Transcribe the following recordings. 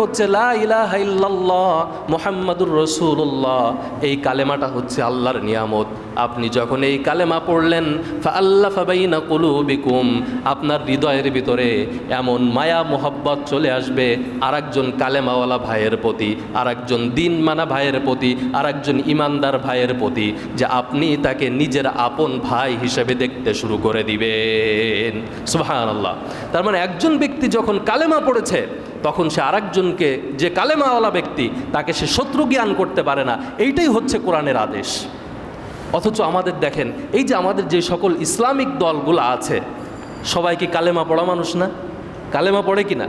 হচ্ছে লা মোহাম্মদুর রসুল্লাহ এই কালেমাটা হচ্ছে আল্লাহর নিয়ামত। আপনি যখন এই কালেমা পড়লেন ফা আল্লাহ ফাবাইনা কুলুবিকুম, আপনার হৃদয়ের ভিতরে এমন মায়া, মোহাব্বত চলে আসবে। আর একজন কালেমাওয়ালা ভাইয়ের প্রতি আর একজন দিন মানা ভাইয়ের প্রতি আর একজন ইমানদার ভাইয়ের প্রতি যে আপনি তাকে নিজের আপন ভাই হিসেবে দেখতে শুরু করে দিবেন। সুহান আল্লাহ তার মানে একজন ব্যক্তি যখন কালেমা পড়েছে তখন সে আরেকজনকে, যে কালেমাওয়ালা ব্যক্তি, তাকে সে শত্রু জ্ঞান করতে পারে না। এইটাই হচ্ছে কোরআনের আদেশ। অথচ আমাদের দেখেন, এই যে আমাদের যে সকল ইসলামিক দলগুলো আছে, সবাই কি কালেমা পড়া মানুষ না? কালেমা পড়ে কি না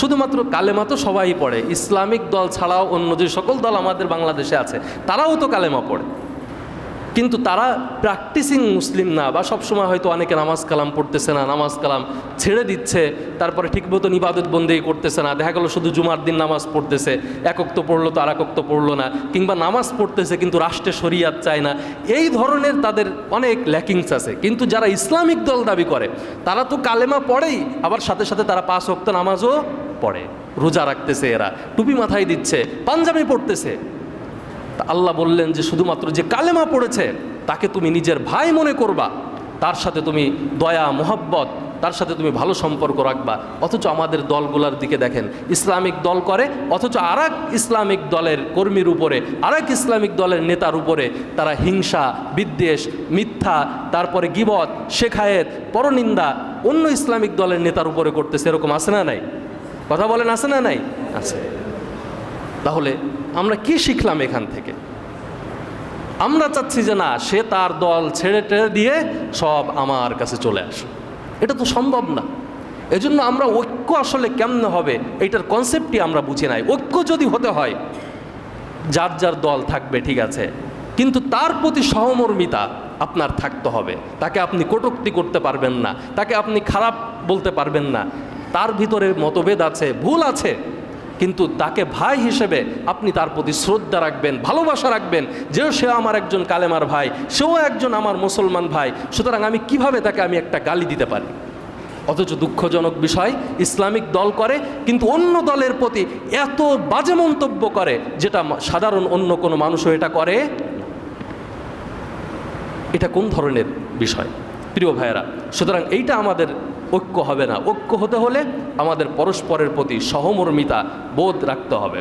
শুধুমাত্র কালেমা তো সবাই পড়ে। ইসলামিক দল ছাড়াও অন্য যে সকল দল আমাদের বাংলাদেশে আছে, তারাও তো কালেমা পড়ে। কিন্তু তারা প্র্যাকটিসিং মুসলিম না, বা সবসময় হয়তো অনেকে নামাজ কালাম পড়তেছে না, নামাজ কালাম ছেড়ে দিচ্ছে, তারপরে ঠিক মতন ইবাদত বন্দেই করতেছে না, দেখা গেলো শুধু জুমার দিন নামাজ পড়তেছে, একক তো পড়ল তো আর একক তো পড়ল না, কিংবা নামাজ পড়তেছে কিন্তু রাষ্ট্রে শরিয়াত চায় না, এই ধরনের তাদের অনেক ল্যাকিংস আছে। কিন্তু যারা ইসলামিক দল দাবি করে, তারা তো কালেমা পড়েই, আবার সাথে সাথে তারা পাঁচ অক্ত নামাজও পড়ে, রোজা রাখতেছে এরা, টুপি মাথায় দিচ্ছে, পাঞ্জাবি পড়তেছে তা আল্লাহ বললেন যে শুধুমাত্র যে কালেমা পড়েছে, তাকে তুমি নিজের ভাই মনে করবা, তার সাথে তুমি দয়া, মোহব্বত, তার সাথে তুমি ভালো সম্পর্ক রাখবা। অথচ আমাদের দলগুলোর দিকে দেখেন, ইসলামিক দল করে, অথচ আর ইসলামিক দলের কর্মীর উপরে আর ইসলামিক দলের নেতার উপরে তারা হিংসা, বিদ্বেষ, মিথ্যা, তারপরে গিবত, শেখায়েত, পরনিন্দা, অন্য ইসলামিক দলের নেতার উপরে করতেছে, এরকম আছে না নাই? কথা বলেন, আছে না নাই? আছে। তাহলে আমরা কি শিখলাম এখান থেকে? আমরা চাচ্ছি যে না, সে তার দল ছেড়ে টেড়ে দিয়ে সব আমার কাছে চলে আসে এটা তো সম্ভব না। এজন্য আমরা ঐক্য আসলে কেমনে হবে এইটার কনসেপ্টই আমরা বুঝি নাই। ঐক্য যদি হতে হয়, যার যার দল থাকবে, ঠিক আছে, কিন্তু তার প্রতি সহমর্মিতা আপনার থাকতে হবে। তাকে আপনি কটুক্তি করতে পারবেন না, তাকে আপনি খারাপ বলতে পারবেন না। তার ভিতরে মতভেদ আছে, ভুল আছে কিন্তু তাকে ভাই হিসেবে আপনি তার প্রতি শ্রদ্ধা রাখবেন, ভালোবাসা রাখবেন যেও সে আমার একজন কালেমার ভাই, সেও একজন আমার মুসলমান ভাই, সুতরাং আমি কীভাবে তাকে আমি একটা গালি দিতে পারি? অথচ দুঃখজনক বিষয়, ইসলামিক দল করে, কিন্তু অন্য দলের প্রতি এত বাজে মন্তব্য করে, যেটা সাধারণ অন্য কোনো মানুষও এটা করে? এটা কোন ধরনের বিষয়? প্রিয় ভাইয়েরা, সুতরাং এইটা আমাদের ঐক্য হবে না। ঐক্য হতে হলে আমাদের পরস্পরের প্রতি সহমর্মিতা বোধ রাখতে হবে।